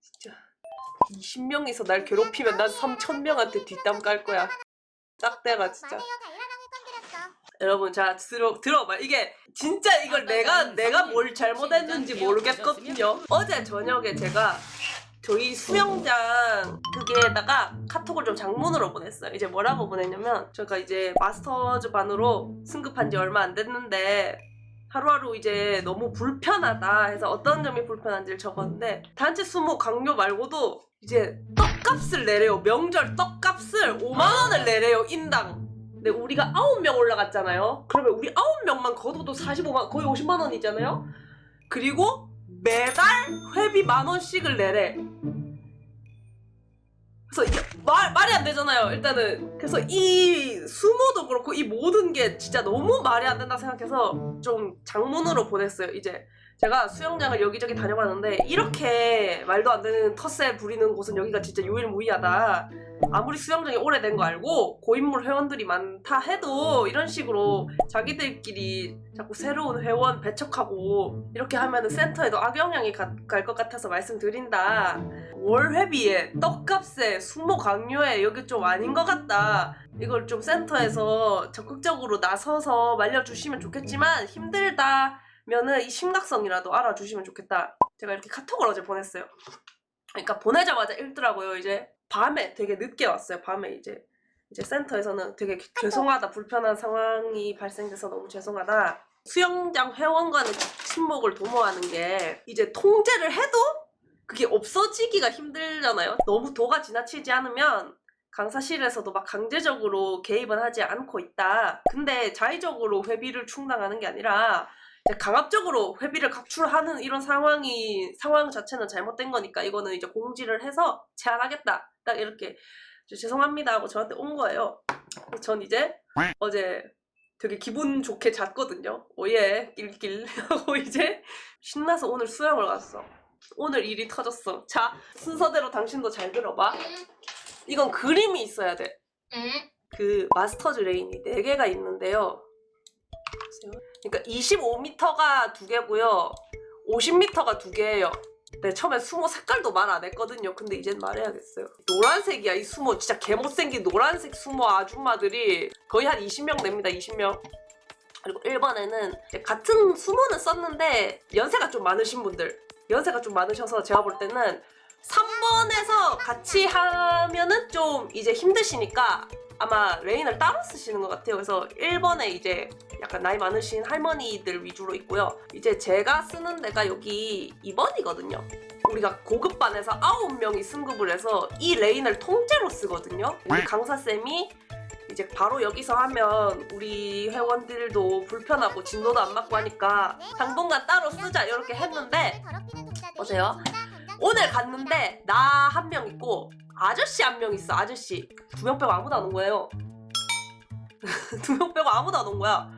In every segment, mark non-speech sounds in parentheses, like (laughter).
진짜 20명이서 날 괴롭히면 난 3,000명한테 뒷담 깔 거야. 짝대가 진짜. 여러분 자 들어 들어봐 이게 진짜 이걸 내가 내가 뭘 잘못했는지 모르겠거든요. 어제 저녁에 제가 저희 수영장 그게에다가 카톡을 좀 장문으로 보냈어요. 이제 뭐라고 보냈냐면 제가 이제 마스터즈 반으로 승급한 지 얼마 안 됐는데 하루하루 이제 너무 불편하다 해서 어떤 점이 불편한지를 적었는데 단체 수모 강요 말고도 이제 떡값을 내래요. 명절 떡값을 5만 원을 내래요. 인당. 근데 우리가 9명 올라갔잖아요. 그러면 우리 9명만 걷어도 45만 거의 50만 원이잖아요. 그리고 매달 회비 만 원씩을 내래. 그래서 말, 말이 안 되잖아요. 일단은 그래서 이 수모도 그렇고 이 모든 게 진짜 너무 말이 안 된다 생각해서 좀 장문으로 보냈어요. 이제 제가 수영장을 여기저기 다녀봤는데 이렇게 말도 안 되는 텃세 부리는 곳은 여기가 진짜 유일무이하다. 아무리 수영장이 오래된 거 알고 고인물 회원들이 많다 해도 이런 식으로 자기들끼리 자꾸 새로운 회원 배척하고 이렇게 하면은 센터에도 악영향이 갈 것 같아서 말씀드린다. 월 회비에 떡값에 수모 강요에 여기 좀 아닌 것 같다. 이걸 좀 센터에서 적극적으로 나서서 말려주시면 좋겠지만 힘들다. 면은 이 심각성이라도 알아주시면 좋겠다. 제가 이렇게 카톡을 어제 보냈어요. 그러니까 보내자마자 읽더라고요. 이제 밤에 되게 늦게 왔어요. 밤에 이제 이제 센터에서는 되게 죄송하다 불편한 상황이 발생돼서 너무 죄송하다. 수영장 회원과는 친목을 도모하는 게 이제 통제를 해도 그게 없어지기가 힘들잖아요. 너무 도가 지나치지 않으면 강사실에서도 막 강제적으로 개입은 하지 않고 있다. 근데 자의적으로 회비를 충당하는 게 아니라 강압적으로 회비를 각출하는 이런 상황이 상황 자체는 잘못된 거니까 이거는 이제 공지를 해서 제한하겠다. 딱 이렇게 죄송합니다 하고 저한테 온 거예요. 전 이제 어제 되게 기분 좋게 잤거든요. 오예 낄낄 (laughs) 하고 이제 신나서 오늘 수영을 갔어. 오늘 일이 터졌어. 자 순서대로 당신도 잘 들어봐. 이건 그림이 있어야 돼. 응. 그 마스터즈 레인이 4개가 있는데요. 그러니까 25m가 두 개고요. 50m가 두 개예요. 네, 처음에 수모 색깔도 말 안 했거든요. 근데 이젠 말해야겠어요. 노란색이야, 이 수모. 진짜 개못생긴 노란색 수모 아줌마들이 거의 한 20명 됩니다, 20명. 그리고 1번에는 이제 같은 수모는 썼는데 연세가 좀 많으신 분들. 연세가 좀 많으셔서 제가 볼 때는 3번에서 같이 하면은 좀 이제 힘드시니까 아마 레인을 따로 쓰시는 것 같아요. 그래서 1번에 이제 약간 나이 많으신 할머니들 위주로 있고요. 이제 제가 쓰는 데가 여기 2번이거든요. 우리가 고급반에서 9명이 승급을 해서 이 레인을 통째로 쓰거든요. 우리 강사쌤이 이제 바로 여기서 하면 우리 회원들도 불편하고 진도도 안 맞고 하니까 당분간 따로 쓰자 이렇게 했는데 보세요. 오늘 갔는데 나 한 명 있고 아저씨 한 명 있어. 아저씨. 두 명 빼고 아무도 안 온 거예요. (laughs) 두 명 빼고 아무도 안 온 거야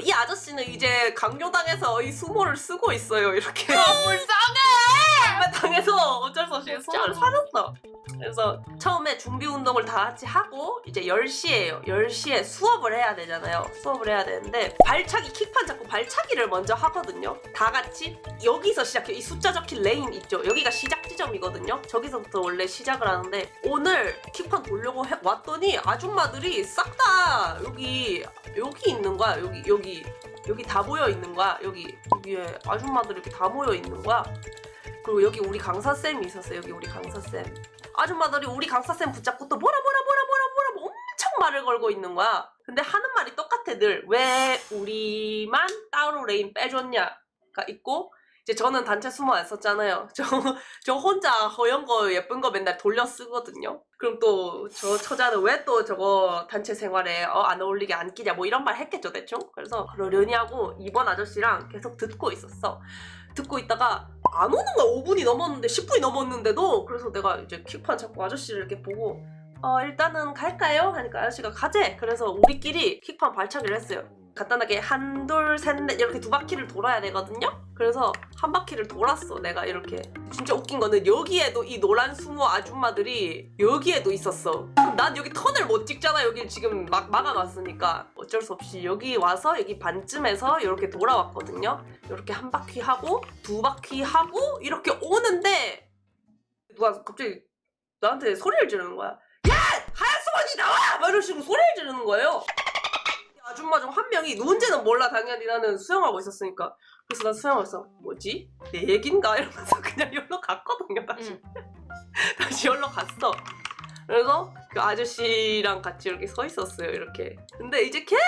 이 아저씨는 이제 강요당해서 이 수모를 쓰고 있어요 이렇게. 불쌍해! 당해서 어쩔 수 없이 수모를 사줬어. 그래서 처음에 준비 운동을 다 같이 하고 이제 10시에요. 10시에 수업을 해야 되잖아요. 수업을 해야 되는데 발차기 킥판 잡고 발차기를 먼저 하거든요. 다 같이 여기서 시작해요. 이 숫자 적힌 레인 있죠? 여기가 시작 지점이거든요. 저기서부터 원래 시작을 하는데 오늘 킥판 돌려고 해- 왔더니 아줌마들이 싹 다 여기 여기 있는 거야. 여기 여기 여기 다 모여 있는 거야 여기 여기에 아줌마들이 이렇게 다 모여 있는 거야 그리고 여기 우리 강사 쌤이 있었어요 여기 우리 강사 쌤 아줌마들이 우리 강사 쌤 붙잡고 또 뭐라 뭐라 뭐라 뭐라 뭐라 엄청 말을 걸고 있는 거야. 근데 하는 말이 똑같아 늘. 왜 우리만 따로 레인 빼줬냐가 있고 이제 저는 단체 수모 안 썼잖아요. 저, 저 혼자 허연 거 예쁜 거 맨날 돌려 쓰거든요. 그럼 또 저 처자는 왜 또 저거 단체 생활에 어, 안 어울리게 안 끼냐 뭐 이런 말 했겠죠 대충. 그래서 그러려니 하고 이번 아저씨랑 계속 듣고 있었어. 듣고 있다가 안 오는 거야 5분이 넘었는데 10분이 넘었는데도 그래서 내가 이제 킥판 잡고 아저씨를 이렇게 보고 어 일단은 갈까요? 하니까 아저씨가 가재. 그래서 우리끼리 킥판 발차기를 했어요. 간단하게 한, 둘, 셋, 넷 이렇게 두 바퀴를 돌아야 되거든요. 그래서 한 바퀴를 돌았어. 내가 이렇게. 진짜 웃긴 거는 여기에도 이 노란 수모 아줌마들이 여기에도 있었어. 난 여기 턴을 못 찍잖아. 여기 지금 막 막아놨으니까 어쩔 수 없이 여기 와서 여기 반쯤에서 이렇게 돌아왔거든요. 이렇게 한 바퀴 하고 두 바퀴 하고 이렇게 오는데 누가 갑자기 나한테 소리를 지르는 거야. 야! 하얀 수건이 나와! 막 식으로 소리를 지르는 거예요. 아줌마 중 한 명이 누군지는 몰라 당연히. 나는 수영하고 있었으니까. 그래서 난 수영하면서 뭐지? 내 얘긴가? 이러면서 (laughs) 그냥 열로 갔거든요 다시. (laughs) 다시 열로 갔어. 그래서 그 아저씨랑 같이 이렇게 서 있었어요 이렇게. 근데 이제 계속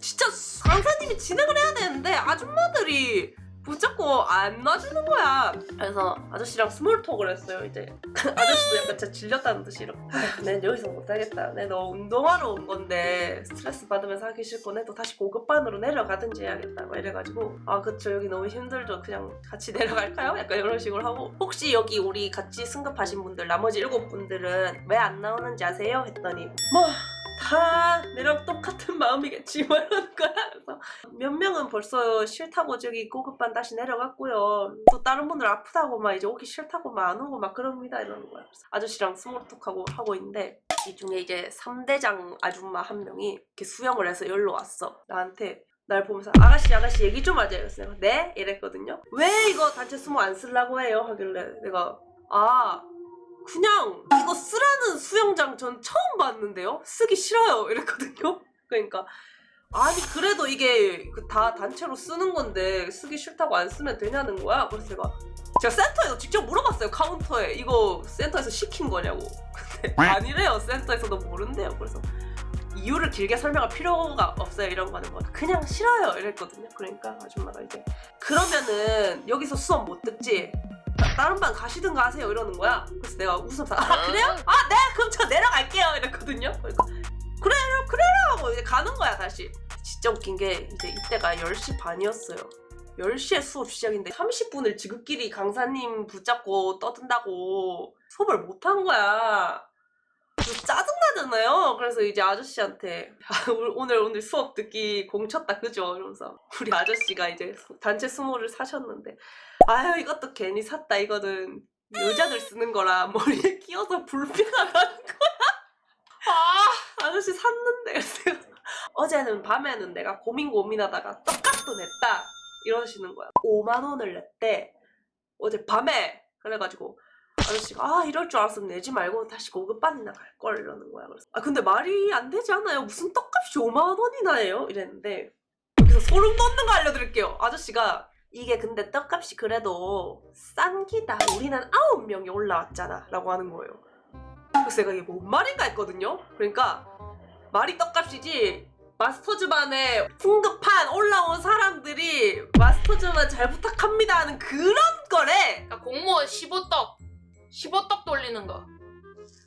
진짜 강사님이 진행을 해야 되는데 아줌마들이 붙잡고 안 놔주는 거야. 그래서 아저씨랑 스몰톡을 했어요 이제. (laughs) 아저씨도 약간 진짜 질렸다는 듯이 이렇게 아휴 난 여기서 못하겠다. 내 너 운동하러 온 건데 스트레스 받으면서 하기 싫고 내또 다시 고급반으로 내려가든지 해야겠다. 막 이래가지고. 아 그쵸. 여기 너무 힘들죠. 그냥 같이 (laughs) 내려갈까요? 약간 이런 식으로 하고. 혹시 여기 우리 같이 승급하신 분들 나머지 일곱 분들은 왜 안 나오는지 아세요? 했더니 뭐 다 내랑 똑같은 (laughs) 마음이겠지 뭐 이러는 거야. 그래서 몇 명은 벌써 싫다고 저기 고급반 다시 내려갔고요. 또 다른 분들 아프다고 막 이제 오기 싫다고 막 안 오고 막 그럽니다. 이러는 거야. 아저씨랑 스몰톡하고 하고 있는데 이 중에 이제 3대장 아줌마 한 명이 이렇게 수영을 해서 여기로 왔어. 나한테 날 보면서 아가씨 아가씨 얘기 좀 하자. 이랬어 내가 네? 이랬거든요. 왜 이거 단체 수모 안 쓰려고 해요? 하길래 내가 아 그냥 이거 쓰라는 수영장 전 처음 봤는데요? 쓰기 싫어요. 이랬거든요. (laughs) 그러니까 아니 그래도 이게 그다 단체로 쓰는 건데 쓰기 싫다고 안 쓰면 되냐는 거야? 그래서 제가 제가 센터에서 직접 물어봤어요 카운터에. 이거 센터에서 시킨 거냐고. (laughs) 근데 아니래요. 센터에서도 모른대요. 그래서 이유를 길게 설명할 필요가 없어요 이런 거는 뭐. 그냥 싫어요 이랬거든요. 그러니까 아줌마가 이제 그러면은 여기서 수업 못 듣지 다- 다른 반 가시든가 하세요 이러는 거야. 그래서 내가 웃으면서 아 그래요? 아 네? 그럼 저 내려갈게요. 이랬거든요. 그러니까 그래요 그래요 하고 이제 가는 거야 다시. 진짜 웃긴 게 이제 이때가 10시 반이었어요. 10시에 수업 시작인데 30분을 지극끼리 강사님 붙잡고 떠든다고 수업을 못 한 거야 그래서 짜증나잖아요. 그래서 이제 아저씨한테 (laughs) 아, 오늘- 오늘 수업 듣기 공쳤다 그죠? 이러면서 우리 아저씨가 이제 수- 단체 수모를 사셨는데 아유 이것도 괜히 샀다 이거는 여자들 쓰는 거라 머리에 끼워서 불편하다는 거야. 아 아저씨 샀는데 내가 (laughs) 어제는 밤에는 내가 고민 고민하다가 떡값도 냈다 이러시는 거야. 5만 원을 냈대 어제 밤에 그래가지고 아저씨가 아 이럴 줄 알았으면 내지 말고 다시 고급 반이나 갈걸 이러는 거야. 그래서 아 근데 말이 안 되지 않아요? 무슨 떡값이 5만 원이나 해요? 이랬는데 여기서 소름 돋는 거 알려드릴게요. 아저씨가 이게 근데 떡값이 그래도 싼 기다. 우리는 아홉 명이 올라왔잖아. 라고 하는 거예요. 그래서 내가 이게 뭔 말인가 했거든요. 그러니까 말이 떡값이지 마스터즈반에 승급한 올라온 사람들이 마스터즈반 잘 부탁합니다 하는 그런 거래. 그러니까 공무원 15떡 15떡 돌리는 거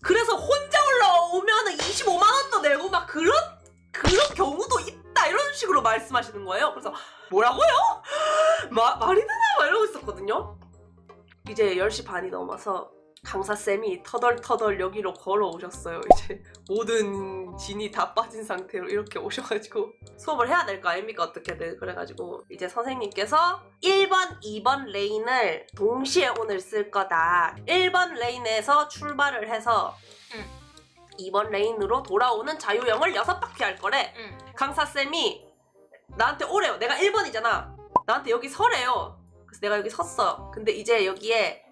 그래서 혼자 올라오면은 25만 원도 내고 막 그런 그런 경우도 있다 이런 식으로 말씀하시는 거예요. 그래서 뭐라고요? (gasps) 마, 말이 되나 막 이러고 있었거든요. 이제 10시 반이 넘어서 강사 쌤이 터덜터덜 여기로 걸어오셨어요. 이제 모든 진이 다 빠진 상태로 이렇게 오셔가지고 수업을 해야 될 거 아닙니까 어떻게든 그래가지고 이제 선생님께서 1번, 2번 레인을 동시에 오늘 쓸 거다. 1번 레인에서 출발을 해서 2번 레인으로 돌아오는 자유형을 6바퀴 할 거래. 응. 강사쌤이 나한테 오래요. 내가 1번이잖아. 나한테 여기 서래요. 그래서 내가 여기 섰어. 근데 이제 여기에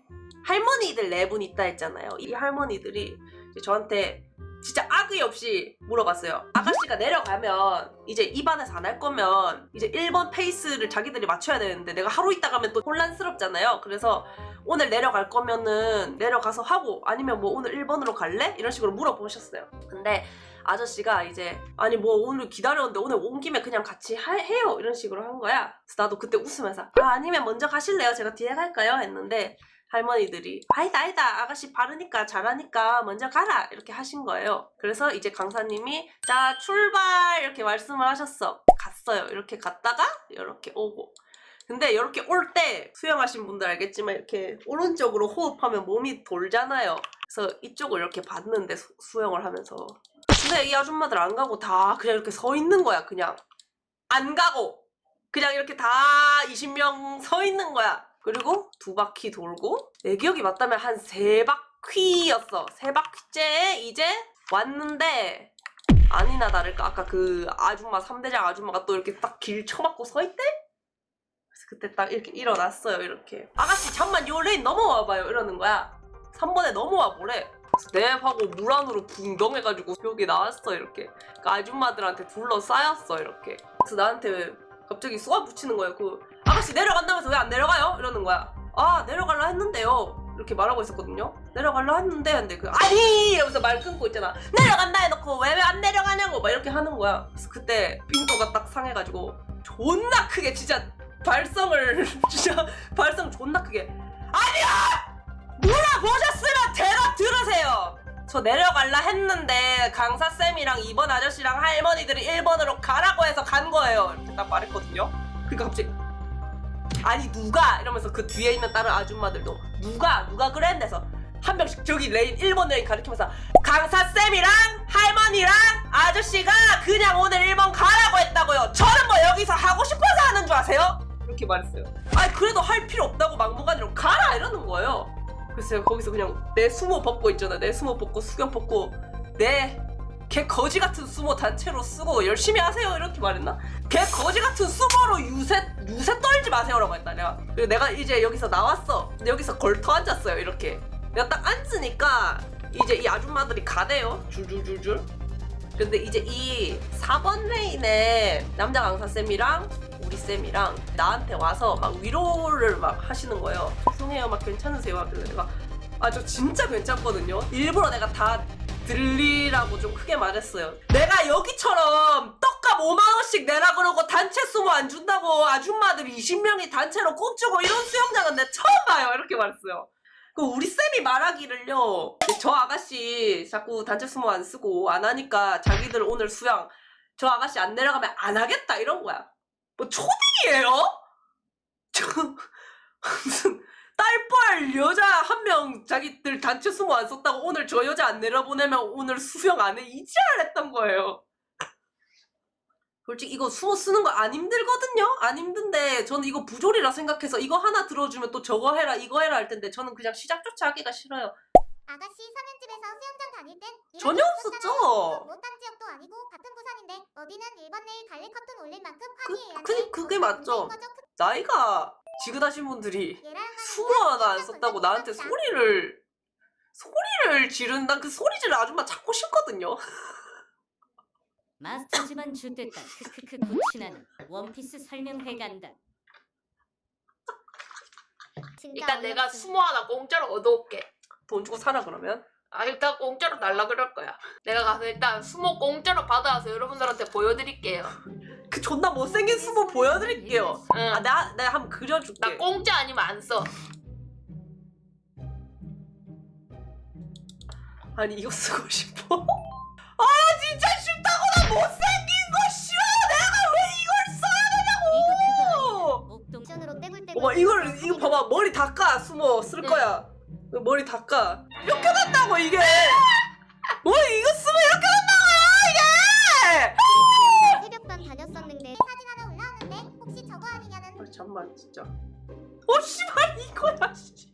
할머니들 네 분 있다 했잖아요. 이 할머니들이 저한테 진짜 악의 없이 물어봤어요. 아가씨가 내려가면 이제 이 반에서 안 할 거면 이제 1번 페이스를 자기들이 맞춰야 되는데 내가 하루 있다 가면 또 혼란스럽잖아요. 그래서 오늘 내려갈 거면은 내려가서 하고 아니면 뭐 오늘 1번으로 갈래? 이런 식으로 물어보셨어요. 근데 아저씨가 이제 아니 뭐 오늘 기다렸는데 오늘 온 김에 그냥 같이 하- 해요 이런 식으로 한 거야. 그래서 나도 그때 웃으면서 아 아니면 먼저 가실래요? 제가 뒤에 갈까요? 했는데 할머니들이 아니다 아니다 아가씨 바르니까 잘하니까 먼저 가라 이렇게 하신 거예요. 그래서 이제 강사님이 자 출발 이렇게 말씀을 하셨어. 갔어요. 이렇게 갔다가 이렇게 오고. 근데 이렇게 올 때 수영하신 분들 알겠지만 이렇게 오른쪽으로 호흡하면 몸이 돌잖아요. 그래서 이쪽을 이렇게 봤는데 수, 수영을 하면서 근데 이 아줌마들 안 가고 다 그냥 이렇게 서 있는 거야 그냥 안 가고 그냥 이렇게 다 20명 서 있는 거야 그리고 두 바퀴 돌고 내 기억이 맞다면 한 세 바퀴였어. 세 바퀴째 이제 왔는데 아니나 다를까 아까 그 아줌마 3대장 아줌마가 또 이렇게 딱 길 쳐막고 서 있대? 그래서 그때 딱 이렇게 일어났어요 이렇게. 아가씨 잠만 요 레인 넘어와봐요. 이러는 거야. 3번에 넘어와 보래. 그래서 네 하고 물 안으로 붕덩 해가지고 여기 나왔어 이렇게. 그 아줌마들한테 둘러싸였어 이렇게. 그래서 나한테 갑자기 쏘아 붙이는 거예요. 그 아가씨 내려간다면서 왜 안 내려가요? 이러는 거야. 아 내려갈라 했는데요. 이렇게 말하고 있었거든요. 내려갈라 했는데 근데 그 아니! 이러면서 말 끊고 있잖아. 내려간다 해놓고 왜 왜 안 내려가냐고 막 이렇게 하는 거야. 그래서 그때 빙도가 딱 상해가지고 존나 크게 진짜 발성을 (laughs) 진짜 발성 존나 크게. 아니야 물어보셨으면 대답 들으세요! 저 내려갈라 했는데 강사쌤이랑 2번 아저씨랑 할머니들이 1번으로 가라고 해서 간 거예요. 이렇게 딱 말했거든요. 그러니까 갑자기 아니 누가? 이러면서 그 뒤에 있는 다른 아줌마들도 누가? 누가 그랬는데서 한 명씩 저기 레인 1번 레인 가리키면서 강사쌤이랑 할머니랑 아저씨가 그냥 오늘 1번 가라고 했다고요. 저는 뭐 여기서 하고 싶어서 하는 줄 아세요? 이렇게 말했어요. 아니 그래도 할 필요 없다고 막무가내로 가라! 이러는 거예요. 그래서 거기서 그냥 내 수모 벗고 있잖아. 내 수모 벗고 수경 벗고 내 개 거지 같은 수모 단체로 쓰고 열심히 하세요 이렇게 말했나? 개 거지 같은 수모로 유세 유세 떨지 마세요라고 했다 내가. 그리고 내가 이제 여기서 나왔어. 근데 여기서 걸터 앉았어요 이렇게. 내가 딱 앉으니까 이제 이 아줌마들이 가대요. 줄줄줄줄. 근데 이제 이 4번 레인에 남자 강사 쌤이랑 우리 쌤이랑 나한테 와서 막 위로를 막 하시는 거예요. 죄송해요. 막 괜찮으세요? 하길래 내가. 아 저 진짜 괜찮거든요. 일부러 내가 다 들리라고 좀 크게 말했어요. 내가 여기처럼 떡값 5만원씩 내라 그러고 단체 수모 안 준다고 아줌마들이 20명이 단체로 꼽주고 이런 수영장은 내 처음 봐요. 이렇게 말했어요. 그 우리 쌤이 말하기를요. 저 아가씨 자꾸 단체 수모 안 쓰고 안 하니까 자기들 오늘 수영 저 아가씨 안 내려가면 안 하겠다 이런 거야. 뭐 초딩이에요? 저 (laughs) 무슨 딸뻘 여자 한 명 자기들 단체 수모 안 썼다고 오늘 저 여자 안 내려보내면 오늘 수영 안 해 이지랄 했던 거예요. 솔직히 이거 수모 쓰는 거 안 힘들거든요? 안 힘든데 저는 이거 부조리라 생각해서 이거 하나 들어주면 또 저거 해라 이거 해라 할 텐데 저는 그냥 시작조차 하기가 싫어요. 아가씨 사면집에서 수영장 다닐 땐 이런 전혀 거 없었죠. 없었잖아요. 못한 지역도 아니고 같은 부산인데 어디는 1번 내일 갈래 커튼 올릴 만큼 화기애애한데 그- 그게 맞죠. 그- 나이가 지긋하신 분들이 건 하나 썼다고 나한테. 소리를 소리를 지른다 그 소리질 아줌마 찾고 싶거든요. 마스터즈만 좆됐다. 크크크 고치나는 원피스 설명회 간다. 일단 내가. 수모 하나 공짜로 얻어올게. 돈 주고 사라 그러면 아 일단 공짜로 달라 그럴 거야. 내가 가서 일단 수모 공짜로 받아와서 여러분들한테 보여드릴게요. 그 존나 못생긴 수모 보여드릴게요. 응. 아, 내가, 내가 한번 그려줄게. 나 공짜 아니면 안 써. 아니, 이거 쓰고 싶어. (laughs) 아, 진짜 싫다고! 나 못생긴 거 싫어! 내가 왜 이걸 써야. 되냐고! 떼굴떼굴 어머, 이걸, 이거 봐봐. 머리 닦아, 수모. 쓸 응. 거야. 이거 머리 닦아. 이렇게 된다고, 이게! (laughs) 머리 이거 쓰면 이렇게 아, 진짜. 어, 씨발, 이거야, 씨.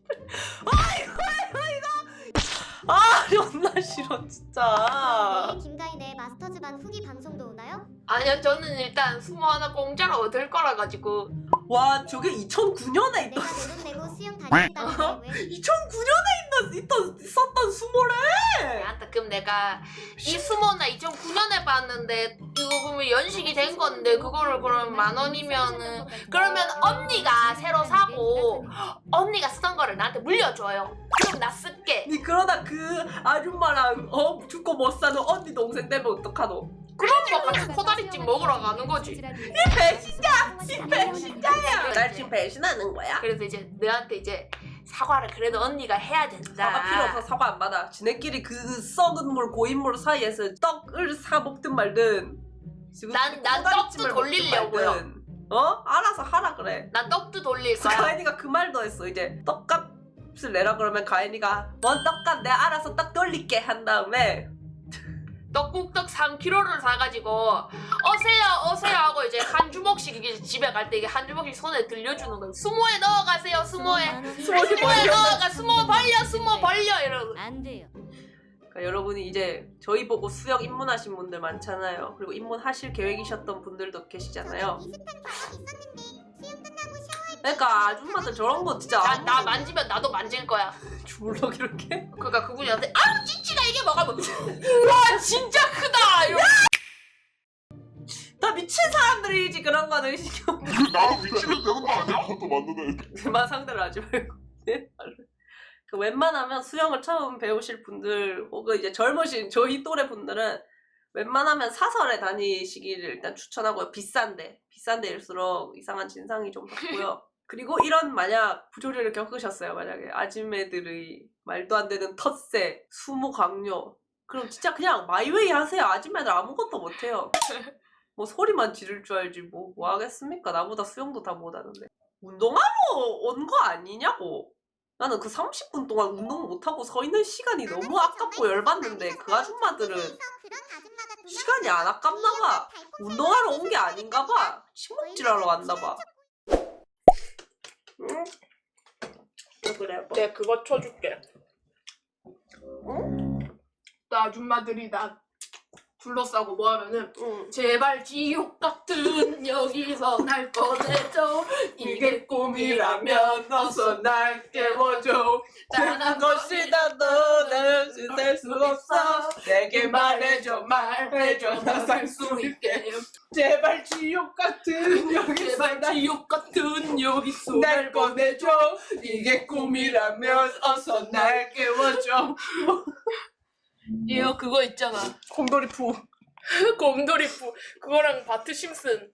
아, 이거야, 이거! 아, 존나 싫어, 진짜. 내일 김가인의 마스터즈반 후기 방송도 오나요? 아니요 저는 일단 수모 하나 공짜로 얻을 거라 가지고 와, 저게 2009년에 내가 있던, 내돈 (laughs) 내고 수영 다녔다는데 왜 2009년에 있던, 있던, 썼던 수모래! 나한테 그럼 내가 이 수모나 2009년에 봤는데 이거 보면 연식이 된 건데 그거를 그럼 만 원이면은 그러면 언니가 새로 사고 언니가 쓰던 거를 나한테 물려줘요. 그럼 나 쓸게. 니 그러다 그 아줌마랑 어 죽고 못 사는 언니 동생 되면 어떡하노? 그런 거 같이 코다리찜 (laughs) 먹으러 가는 거지. 배신자! 이 배신자야! 날 지금 배신하는 거야? 그래서 이제 너한테 이제 사과를 그래도 언니가 해야 된다. 사과 필요 없어 사과 안 받아 지네끼리 그 썩은 물 고인물 사이에서 떡을 사 먹든 말든 지금 난- 난 꼬다리찜을 떡도 돌리려고요. 말든. 어? 알아서 하라 그래 나 떡도 돌릴 거야. 스카이니가 그 말도 했어 이제 떡값 값을 내라 그러면 가인이가 뭔 떡값 내가 알아서 떡 돌릴게 한 다음에 떡국떡 3kg를 사가지고 어세요 어세요 하고 이제 한 주먹씩 이게 집에 갈 때 이게 한 주먹씩 손에 들려주는 거예요. 수모에 넣어가세요 수모에. 수모에 수모에 넣어가 수모 벌려 수모 벌려 이러고. 안 돼요. 그러니까 여러분이 이제 저희 보고 수영 입문하신 분들 많잖아요. 그리고 입문하실 계획이셨던 분들도 계시잖아요. 비슷한 경험 있었는데 수영 끝나고 샤워할 그러니까 아줌마들 저런 거 진짜 나, 나 만지면 나도 만질 거야. 주물럭 이렇게 그러니까 그분이 한테 아우 찌찌가 이게 뭐가 뭐 (laughs) 우와 진짜 크다 이러 다 미친 사람들이지 그런 거는 신경 나도 미치면 되는 거 아니야? 또 만드네. 그만 상대를 하지 말고 (laughs) 네? 그 웬만하면 수영을 처음 배우실 분들 혹은 이제 젊으신 저희 또래 분들은 웬만하면 사설에 다니시기를 일단 추천하고요 비싼데 비싼 데일수록 이상한 진상이 좀 (laughs) 적고요 그리고 이런 만약 부조리를 겪으셨어요 만약에 아줌매들의 말도 안 되는 텃세 수모 강요 그럼 진짜 그냥 마이웨이 하세요 아줌매들 아무것도 못해요 (laughs) 뭐 소리만 지를 줄 알지 뭐, 뭐 하겠습니까 나보다 수영도 다 못하는데 운동하러 온 거 아니냐고. 나는 그 30분 동안 운동 못하고 서 있는 시간이 너무 아깝고 열받는데 그 아줌마들은 시간이 안 아깝나 봐. 운동하러 온 게 아닌가 봐. 침묵질하러 왔나 봐. 응? 왜 그래? 뭐. 내 그거 쳐줄게 나 아줌마들이 나 둘러싸고 뭐 하면은 응. 제발 지옥 같은 (laughs) 여기서 날 꺼내줘. 이게 꿈이라면 어서 날 깨워줘. 다른 것이 다 너는 쉴수 없어. 내게 말해줘 말해줘. 나살 수 있게. 제발 지옥 같은 제발 지옥 같은 여기서 날 꺼내줘. 이게 꿈이라면 어서 날 (laughs) 깨워줘 이거 그거 있잖아. 곰돌이푸. (laughs) 곰돌이푸. 그거랑 바트 심슨.